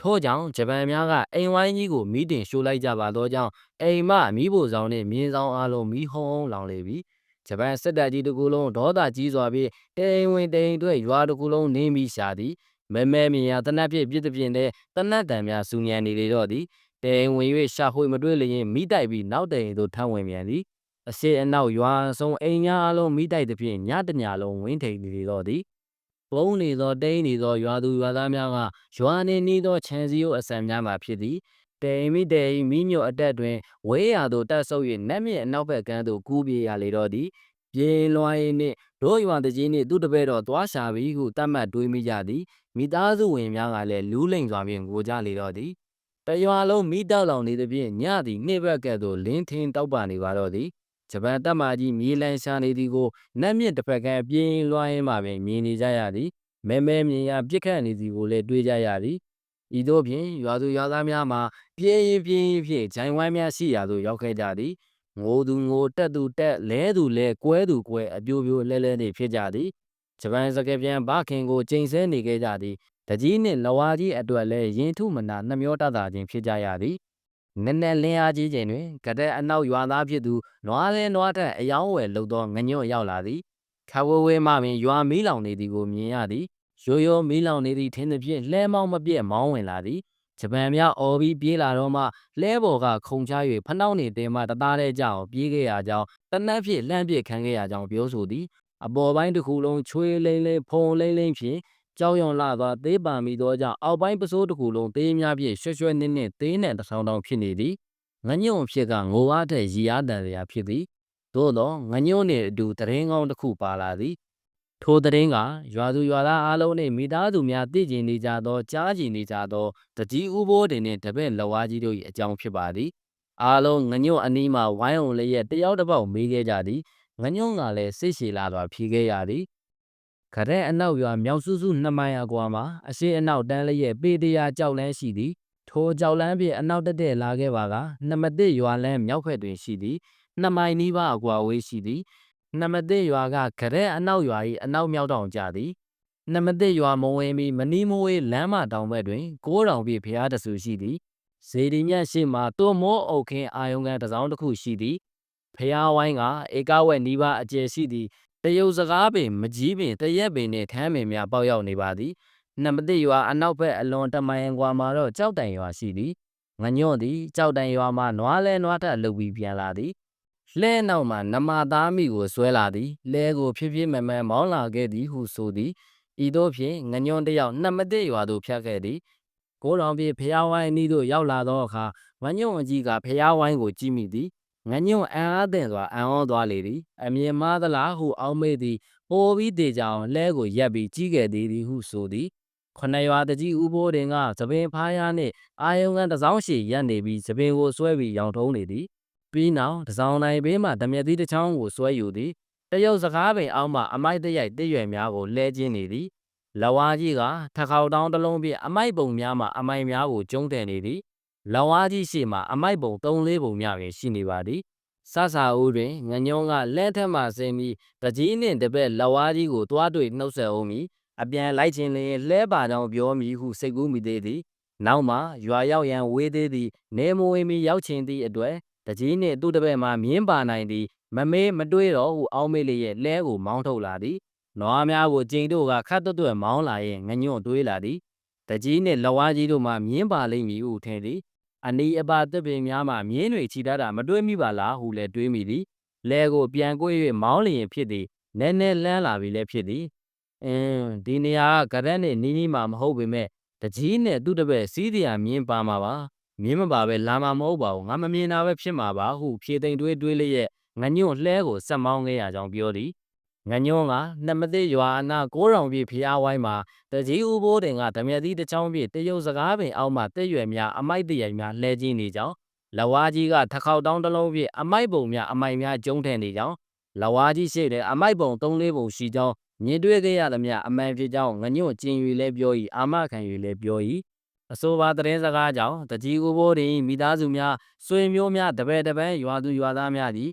ထို့ကြောင့်ဂျပန်များကအိမ်ဝိုင်းကြီးကိုမိတင်ရှို့လိုက်ကြပါသောကြောင့်အိမ်မမိဖို့ဆောင်နှင့်မြင်းဆောင်အားလုံးမိဟုံးဟုံးလောင်လေပြီ ဂျပန်စစ်တပ်ကြီးတစ်ခုလုံးဒေါသကြီးစွာဖြင့်တိမ်ဝင်တိမ်အတွက်ရွာတစ်ခုလုံးနင်းပြီးရှာသည်မဲမဲမြင်ရတနတ်ဖြင့်ပြစ်သည်ဖြင့်လည်းတနတ်တံများစူညံနေလေတော့သည်တိမ်ဝင်၍ရှာဖွေမတွေ့လျင်မိတိုက်ပြီးနောက်တိမ်သို့ထမ်းဝင်ပြန်သည်အရှိအနောက်ရွာဆုံးအိမ်များအလုံးမိတိုက်သည်ဖြင့်ညတညာလုံးဝင်းထိန်နေလေတော့သည်ပုံနေသောတိမ်နေသောရွာသူရွာသားများကရွာနှင့်နီးသောခြံစည်းရိုးအစံများမှာဖြစ်သည် တိမ်မိတိမ်မိညွတ်အတက်တွင်ဝဲရာသို့တက်ဆုပ်၍နတ်မြင့်အနောက်ဘက်ကန်းသို့ကူးပြေးရလေတော့သည်ပြေးလွှား၏နှင့်တို့ရွာတကြီးနှင့်သူ့တပည့်တော်သွားရှာပြီဟုတတ်မှတ်တွေးမိကြသည်မိသားစုဝင်များကလည်းလူးလိမ်စွာဖြင့်ငိုကြလေတော့သည်တရွာလုံးမိတောက်လောင်နေသဖြင့်ညသည်နှိဘက်ကဲ့သို့လင်းထင်းတောက်ပနေပါတော့သည်ဂျပန်တပ်မကြီးမြေလန်ရှာနေသည်ကိုနတ်မြင့်တစ်ဖက်ကပြင်းလွှားရင်းမှပင်မြင်နေကြရသည်မဲမဲမြင်ရပြစ်ခတ်နေသည်ကိုလည်းတွေးကြရသည် ဤသို့ဖြင့်ရွာသူရွာသားများမှာပြင်းရင်ပြင်းရင်ဖြင့်ဂျိုင်ဝိုင်းများရှိရာသို့ရောက်ခဲ့ကြသည်ငိုသူငိုတက်သူတက်လဲသူလဲကွဲသူကွဲအပြိုးပြိုးလဲလဲနေဖြစ်ကြသည်ဂျပန်စကားပြန်ဘခင်ကိုချိန်ဆနေခဲ့ကြသည်တကြီးနှင့်လဝါကြီးအတွက်လည်းရင်ထုမနာနှမျောတတာခြင်းဖြစ်ကြရသည်နက်နက်လင်းအားကြီးချိန်တွင်ကတဲ့အနောက်ရွာသားဖြစ်သူနွားလဲနွားထက်အယောင်းဝယ်လှုပ်သောငညွန့်ရောက်လာသည်ခဝဝဲမှပင်ရွာမီးလောင်နေသည်ကိုမြင်ရသည် ရိုးရိုးမီးလောင်နေသည့်ထင်းသဖြင့်လှဲမောင်းမပြည့်မောင်းဝင်လာသည်ဂျပန်များအော်ပြီးပြေးလာတော့မှလှဲပေါ်ကခုံချ၍ဖနှောက်နေတဲမှတသားတဲ့ကြောင်ပြေးခဲ့ရကြောင်းတနက်ဖြင့်လှမ်းပစ်ခံခဲ့ရကြောင်းပြောဆိုသည်အပေါ်ပိုင်းတစ်ခုလုံးချွေးလိမ့်လိမ့်ဖုံလိမ့်လိမ့်ဖြင့်ကြောက်ရွံ့လာသောသေးပံမိသောကြောင့်အောက်ပိုင်းပစိုးတစ်ခုလုံးသေးများဖြင့်ရွှဲရွှဲနင်းနင်းသေးနှံတထောင်ထောင်ဖြစ်နေသည်ငညွန့်ဖြစ်ကငိုအားတဲ့ရီအားတန်ရာဖြစ်သည်သို့သောငညွန့်နှင့်အတူတရင်ကောင်းတစ်ခုပါလာသည် ထိုတရင်ကရွာသူရွာသားအားလုံးနှင့်မိသားစုများတည်ကျင်နေကြသောကြားကျင်နေကြသောတကြီးဥဘိုးတင်နှင့်တပည့်လဝါကြီးတို့၏အကြောင်းဖြစ်ပါသည်အားလုံးငညွန့်အနီးမှဝိုင်းအောင်လျက်တယောက်တစ်ပေါက်မေးခဲ့ကြသည်ငညွန့်ကလည်းစိတ်ရှည်လာစွာဖြေခဲ့ရသည်ခရက်အနောက်ရွာမြောက်စုစုနှစ်မိုင်အကွာမှာအရှိအနောက်တန်းလျက်ပေတရာကြောက်လန်းရှိသည်ထိုကြောက်လန်းဖြင့်အနောက်တက်တဲ့လာခဲ့ပါကနမတစ်ရွာလန်းမြောက်ဘက်တွင်ရှိသည်နှစ်မိုင်နီးပါးအကွာဝေးရှိသည် နမတစ်ရွာကခရက်အနောက်ရွာ၏အနောက်မြောက်တောင်ကြသည်နမတစ်ရွာမဝင်မီမနီးမဝေးလမ်းမတောင်ဘက်တွင်ကိုးတောင်ပြည့်ဖျားတဆူရှိသည်ဇေဒီမြတ်ရှိမှတိုမောအုတ်ခင်းအာယုံကန်တစ်စောင်းတစ်ခုရှိသည်ဖျားဝိုင်းကဧကဝက်နီးပါးအကျယ်ရှိသည်တရုတ်စကားပင်မကြီးပင်တရက်ပင်နှင့်ထမ်းပင်များပေါက်ရောက်နေပါသည်နမတိရွာအနောက်ဘက်အလွန်တမိုင်ကွာမှာတော့ကြောက်တိုင်ရွာရှိသည်ငညွန့်သည်ကြောက်တိုင်ရွာမှနွားလဲနွားထက်လှုပ်ပြီးပြန်လာသည် လှဲနောက်မှနမသားမိကိုဆွဲလာသည်လဲကိုဖြည်းဖြည်းမမဲမောင်းလာခဲ့သည်ဟုဆိုသည်ဤသို့ဖြင့်ငညွန့်တယောက်နှမတိရွာသို့ဖြတ်ခဲ့သည်ကိုးတော်ပြေဖျားဝိုင်းအနီးသို့ရောက်လာသောအခါငညွန့်အကြီးကဖျားဝိုင်းကိုကြည့်မိသည်ငညွန့်အံအားသင့်စွာအံ့ဩသွားလေသည်အမြင်မားသလားဟုအောက်မေ့သည်ပိုပြီးတေကြအောင်လဲကိုရက်ပြီးကြီးခဲ့သေးသည်ဟုဆိုသည်ခொနရွာတကြီးဥပိုးတင်ကသပင်ဖားရနှင့်အာယုံကန်တစ်စောင်းရှိရပ်နေပြီးသပင်ကိုဆွဲပြီးရောင်ထုံးနေသည် ပြီးနောက်တစ်စောင်းတိုင်းဘေးမှဓမြက်သီးတစ်ချောင်းကိုဆွဲယူသည်တရုတ်စကားပင်အောက်မှအမိုက်တရိုက်တစ်ရွယ်များကိုလှဲကျင်းနေသည်လဝါကြီးကထခေါတောင်းတစ်လုံးဖြင့်အမိုက်ပုံများမှအမိုက်များကိုကျုံးတယ်နေသည်လဝါကြီးရှိမှအမိုက်ပုံ၃လေးပုံများပင်ရှိနေပါသည်ဆဆာဦးတွင်ငညုံကလက်ထက်မှဆင်းပြီးတကြီးနှင့်တပည့်လဝါကြီးကိုတွားတွေ့နှုတ်ဆက်အောင်မီအပြန်လိုက်ခြင်းလျင်လှဲပါကြောင်ပြောမည်ဟုစိတ်ကူးမိသေးသည်နောက်မှရွာရောက်ရန်ဝေးသေးသည်နေမဝေမီရောက်ခြင်းသည့်အတွက် တကြီးနှင့်သူ့တပည့်မှမြင်းပါနိုင်သည်မမေးမတွေးတော့ဟုအောင်းမေးလျက်လဲကိုမောင်းထုတ်လာသည်နွားများကိုကျိန်တို့ကခတ်တွတ်တွတ်မောင်းလာရင်ငညွန့်တွေးလာသည်တကြီးနှင့်လဝါကြီးတို့မှမြင်းပါလိမ့်မည်ဟုထင်သည်အနီးအပါတပ်ပင်များမှမြင်းတွေချီတတ်တာမတွေးမိပါလားဟုလည်းတွေးမိသည်လဲကိုပြန်ကွေ့၍မောင်းလျင်ဖြစ်သည်နည်းနည်းလန်းလာပြီလည်းဖြစ်သည်အင်းဒီနေရာကကရက်နဲ့နီးနီးမှာမဟုတ်ပေမဲ့တကြီးနဲ့သူ့တပည့်စီးတရားမြင်းပါမှာပါ မြင်းမပါပဲလာမှာမဟုတ်ပါဘူးငါမမြင်တာပဲဖြစ်မှာပါဟုဖြေသိမ့်တွေးတွေးလျက်ငညွန့်လှဲကိုဆက်မောင်းခဲ့ရကြောင်းပြောသည်ငညွန့်ကနှစ်မသိရွာအနာကိုးတောင်ပြည့်ဖျားဝိုင်းမှာတကြီးဦးဘိုးတင်ကဓမြသီးတစ်ချောင်းပြည့်တရုတ်စကားပင်အောက်မှတက်ရွယ်များအမိုက်တရိုက်များလှဲကျင်းနေကြောင်းလဝါကြီးကထခေါက်တောင်းတစ်လုံးပြည့်အမိုက်ပုံများအမိုက်များကျုံးထည့်နေကြောင်းလဝါကြီးရှိတဲ့အမိုက်ပုံ၃လေးပုံရှိကြောင်းမြင်တွေ့ခဲ့ရသမျှအမှန်ဖြစ်ကြောင်းငညွန့်ကျင်၍လည်းပြော၏အာမခံ၍လည်းပြော၏ အဆိုပါသတင်းစကားကြောင့်တကြီးဦးဘိုးတင်မိသားစုများဆွေမျိုးများတပည့်တပန်းရွာသူရွာသားများသည်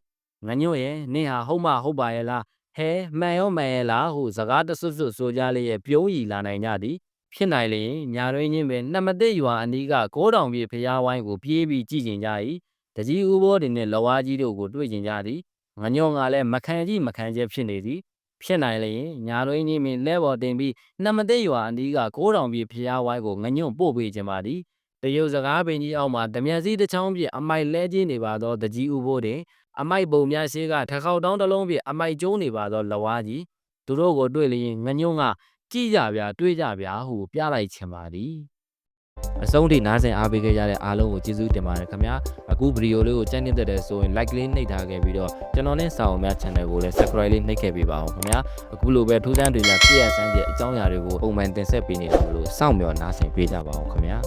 ငညွန့်ရဲ့နင့်ဟာဟုတ်မဟုတ်ပါရဲ့လားဟဲမှန်ရောမှန်ရဲ့လားဟုစကားတဆွတ်ဆွတ်ဆိုကြလျက်ပြုံးရီလာနိုင်ကြသည်ဖြစ်နိုင်လျင်ညာရင်းချင်းပင်နှစ်မသိရွာအနီးကကိုးတောင်ပြေဖျားဝိုင်းကိုပြေးပြီးကြည့်ကျင်ကြ၏တကြီးဦးဘိုးတင်နှင့်လဝါကြီးတို့ကိုတွေ့ကျင်ကြသည်ငညွန့်ကလည်းမခံကြည့်မခံချက်ဖြစ်နေသည် ဖြစ်နိုင်လျင်ညာရင်းချင်းပင်လဲပေါ်တင်ပြီးနှစ်မသိရွာအနီးကကိုးတောင်ပြေဖျားဝိုင်းကိုငညွန့်ပို့ပေးခြင်းပါသည်တရုတ်စကားပင်ကြီးအောက်မှာဓမြစီတစ်ချောင်းပြည့်အမိုက်လဲကျင်းနေပါသောတကြီးဦးဘိုးတင်အမိုက်ပုံများရှိကထခေါက်တောင်းတစ်လုံးပြည့်အမိုက်ကျုံးနေပါသောလဝါကြီးသူတို့ကိုတွေ့လျင်ငညွန့်ကကြည့်ကြဗျာတွေးကြဗျာဟုပြလိုက်ချင်ပါသည် အဆုံးထိနားဆင်အားပေးခဲ့ကြတဲ့အားလုံးကိုကျေးဇူးတင်ပါတယ်ခင်ဗျာအခုဗီဒီယိုလေးကိုကြိုက်နေတဲ့ဆိုရင် like လေးနှိပ်ထားခဲ့ပြီးတော့ကျွန်တော်နဲ့စာအုပ်များ channel ကိုလည်း subscribe လေးနှိပ်ခဲ့ပေးပါအောင်ခင်ဗျာအခုလိုပဲထူးဆန်းတွေများပြည့်ရစမ်းတဲ့အကြောင်းအရာတွေကိုပုံမှန်တင်ဆက်ပေးနေတာမလို့စောင့်မျှော်နားဆင်ပေးကြပါအောင်ခင်ဗျာ